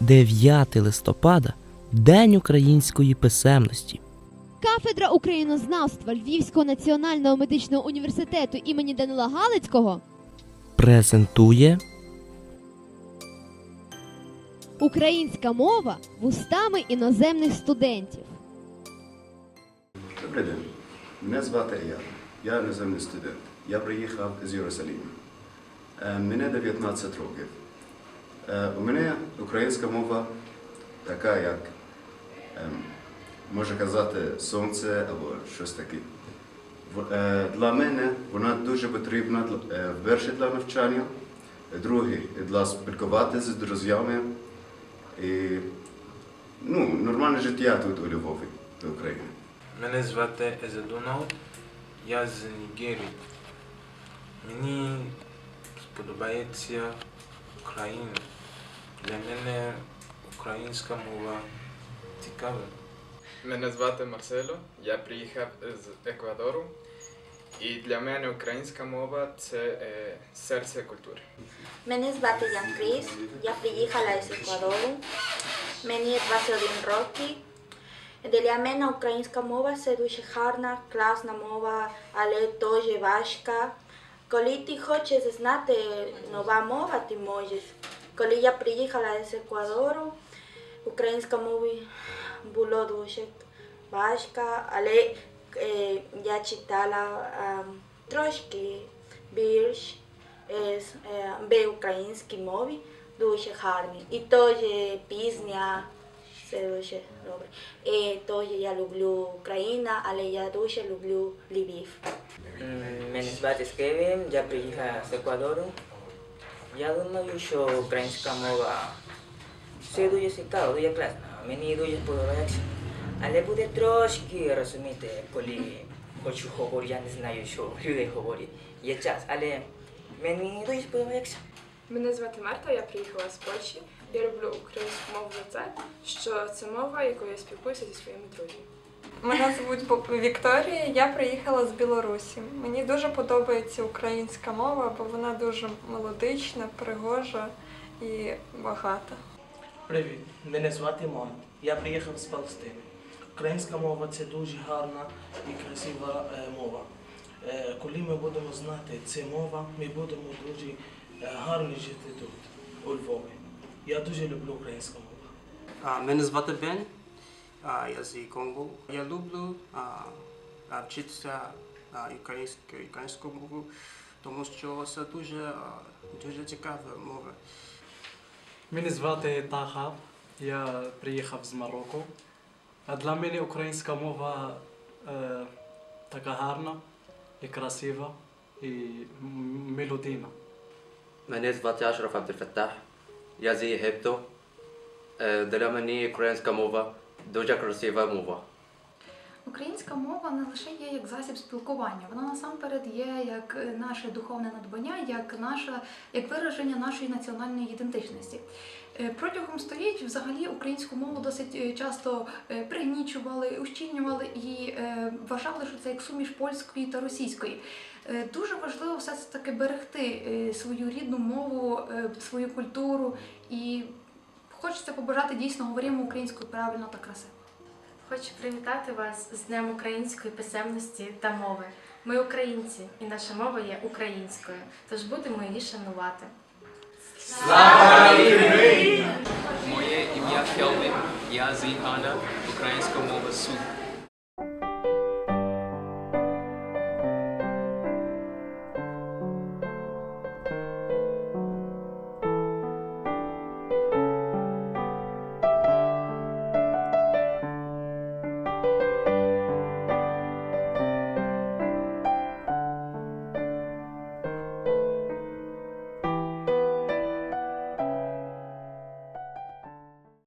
9 листопада День української писемності. Кафедра українознавства Львівського національного медичного університету імені Данила Галицького Презентує Українська мова вустами іноземних студентів. Добрий день. Мене звати Иян. Я іноземний студент. Я приїхав з Єрусалиму. Е, Мені 19 років. Е, У мене українська мова така, як ем, може казати сонце або щось таке. Е, Для мене вона дуже потрібна е, перше для навчання, друге для спілкуватися з друзями і ну, нормальне життя тут у Львові, в Україні. Мене звати Езедунов, я з Нігерії. Мені сподобається Україна. Для мене українська мова цікава. Мене звати Марсело, я приїхав з Еквадору. І для мене українська мова це е, серце культури. Мене звати Ян Кріс, я приїхала з Еквадору. Мені 21 роки. Для мене українська мова це дуже гарна, класна мова, але дуже важка. Коли ти хочеш знати нова мова, ти можеш. Коли я приїхала з Еквадору, українська мова було дуже важка, але е, я читала е, трошки більш е, е, в українській мові дуже гарні. І теж пісня, це дуже добре. І теж я люблю Україну, але я дуже люблю Львів. Мене звати Кевін, я приїхав з Еквадору. Я думаю, що українська мова все дуже цікаво, дуже класно. Мені дуже подобається. Але буде трошки розуміти, коли хочу говорити, я не знаю, що люди говорять. Є час, але мені дуже подобається. Мене звати Марта, я приїхала з Польщі. Я люблю українську мову за те, що це мова, якою я спілкуюся зі своїми друзями. Мене звуть Вікторія, я приїхала з Білорусі. Мені дуже подобається українська мова, бо вона дуже мелодична, пригожа і багата. Привіт, мене звати Мон. Я приїхав з Палестини. Українська мова це дуже гарна і красива е, мова. Е, коли ми будемо знати цю мову, ми будемо дуже е, гарно жити тут, у Львові. Я дуже люблю українську мову. А, Мене звати Бен, я з Конго. Я люблю вчитися а, українською українською мовою, тому що це дуже, дуже цікава мова. Мене звати Таха, я приїхав з Марокко. А для мене українська мова е, така гарна і красива і мелодійна. Мене звати Ашраф Абдельфаттах. Я з Єгипту. Е, Для мене українська мова дуже красива мова. Українська мова не лише є як засіб спілкування, вона насамперед є як наше духовне надбання, як наша як вираження нашої національної ідентичності. Е, Протягом століть взагалі українську мову досить е, часто е, пригнічували, ущільнювали і вважали, що це як суміш польської та російської. Дуже важливо все ж таки берегти свою рідну мову, свою культуру і хочеться побажати дійсно говоримо українською правильно та красиво. Хочу привітати вас з Днем української писемності та мови. Ми українці, і наша мова є українською, тож будемо її шанувати. Слава Україні! Моє ім'я Келвін, я з Ігана, українська мова суд.